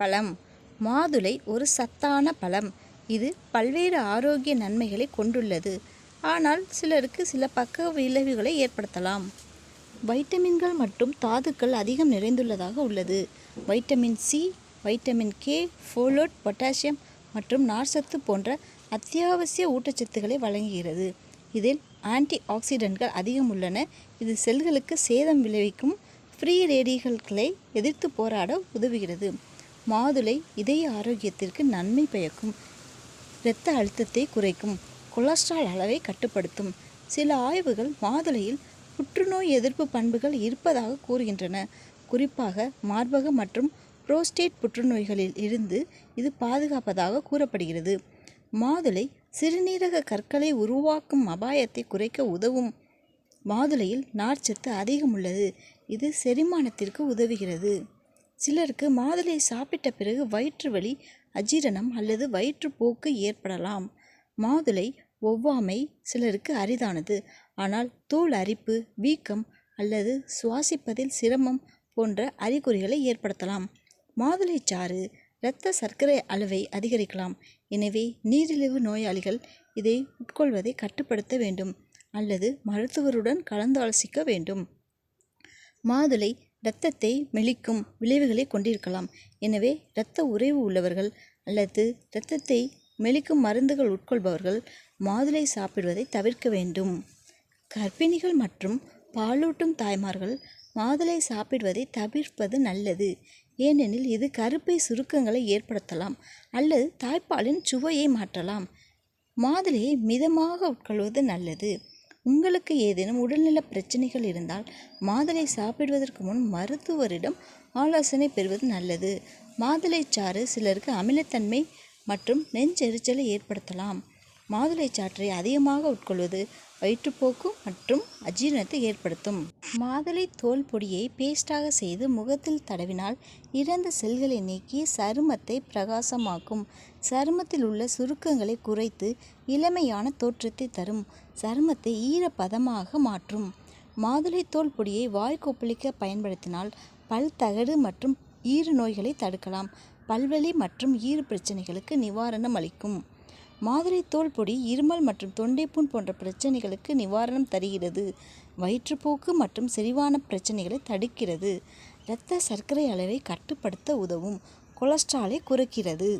பழம். மாதுளை ஒரு சத்தான பழம். இது பல்வேறு ஆரோக்கிய நன்மைகளை கொண்டுள்ளது. ஆனால் சிலருக்கு சில பக்க விளைவுகளை ஏற்படுத்தலாம். வைட்டமின்கள் மற்றும் தாதுக்கள் அதிகம் நிறைந்துள்ளதாக உள்ளது. Vitamin C vitamin K folate potassium மற்றும் நார்ச்சத்து போன்ற அத்தியாவசிய ஊட்டச்சத்துக்களை வழங்குகிறது. இதில் ஆன்டி ஆக்சிடென்ட்கள் அதிகம் உள்ளன. இது செல்களுக்கு சேதம் விளைவிக்கும் ஃப்ரீ ரேடிகல்களை எதிர்த்து போராட உதவுகிறது. மாதுளை இதய ஆரோக்கியத்திற்கு நன்மை பயக்கும். இரத்த அழுத்தத்தை குறைக்கும். கொலஸ்ட்ரால் அளவை கட்டுப்படுத்தும். சில ஆய்வுகள் மாதுளையில் புற்றுநோய் எதிர்ப்பு பண்புகள் இருப்பதாக கூறுகின்றன. குறிப்பாக மார்பக மற்றும் புரோஸ்டேட் புற்றுநோய்களில் இருந்து இது பாதுகாப்பதாக கூறப்படுகிறது. மாதுளை சிறுநீரக கற்களை உருவாக்கும் அபாயத்தை குறைக்க உதவும். மாதுளையில் நார்ச்சத்து அதிகம் உள்ளது. இது செரிமானத்திற்கு உதவுகிறது. சிலருக்கு மாதுளை சாப்பிட்ட பிறகு வயிற்று வலி அஜீரணம் அல்லது வயிற்றுப்போக்கு ஏற்படலாம். மாதுளை ஒவ்வாமை சிலருக்கு அரிதானது. ஆனால் தோல் அரிப்பு வீக்கம் அல்லது சுவாசிப்பதில் சிரமம் போன்ற அறிகுறிகளை ஏற்படுத்தலாம். மாதுளை சாறு இரத்த சர்க்கரை அளவை அதிகரிக்கலாம். எனவே நீரிழிவு நோயாளிகள் இதை உட்கொள்வதை கட்டுப்படுத்த வேண்டும் அல்லது மருத்துவருடன் கலந்தாலோசிக்க வேண்டும். மாதுளை இரத்தத்தை மெலிக்கும் விளைவுகளை கொண்டிருக்கலாம். எனவே இரத்த உறைவு உள்ளவர்கள் அல்லது இரத்தத்தை மெலிக்கும் மருந்துகள் உட்கொள்பவர்கள் மாதுளை சாப்பிடுவதை தவிர்க்க வேண்டும். கர்ப்பிணிகள் மற்றும் பாலூட்டும் தாய்மார்கள் மாதுளை சாப்பிடுவதை தவிர்ப்பது நல்லது. ஏனெனில் இது கருப்பை சுருக்கங்களை ஏற்படுத்தலாம் அல்லது தாய்ப்பாலின் சுவையை மாற்றலாம். மாதுளையை மிதமாக உட்கொள்வது நல்லது. உங்களுக்கு ஏதேனும் உடல்நல பிரச்சனைகள் இருந்தால் மாதுளை சாப்பிடுவதற்கு முன் மருத்துவரிடம் ஆலோசனை பெறுவது நல்லது. மாதுளைச்சாறு சிலருக்கு அமிலத்தன்மை மற்றும் நெஞ்செரிச்சலை ஏற்படுத்தலாம். மாதுளை சாற்றை அதிகமாக உட்கொள்வது வயிற்றுப்போக்கு மற்றும் அஜீரணத்தை ஏற்படுத்தும். மாதுளை தோல் பொடியை பேஸ்டாக செய்து முகத்தில் தடவினால் இறந்த செல்களை நீக்கி சருமத்தை பிரகாசமாக்கும். சருமத்தில் உள்ள சுருக்கங்களை குறைத்து இளமையான தோற்றத்தை தரும். சருமத்தை ஈரப்பதமாக மாற்றும். மாதுளை தோல் பொடியை வாய் கொப்பளிக்க பயன்படுத்தினால் பல் தகடு மற்றும் ஈறு நோய்களை தடுக்கலாம். பல்வலி மற்றும் ஈறு பிரச்சனைகளுக்கு நிவாரணம் அளிக்கும். மாதுளை தோல் பொடி இருமல் மற்றும் தொண்டைப்புண் போன்ற பிரச்சனைகளுக்கு நிவாரணம் தருகிறது. வயிற்றுப்போக்கு மற்றும் செரிவான பிரச்சனைகளை தடுக்கிறது. இரத்த சர்க்கரை அளவை கட்டுப்படுத்த உதவும். கொலஸ்ட்ராலை குறைக்கிறது.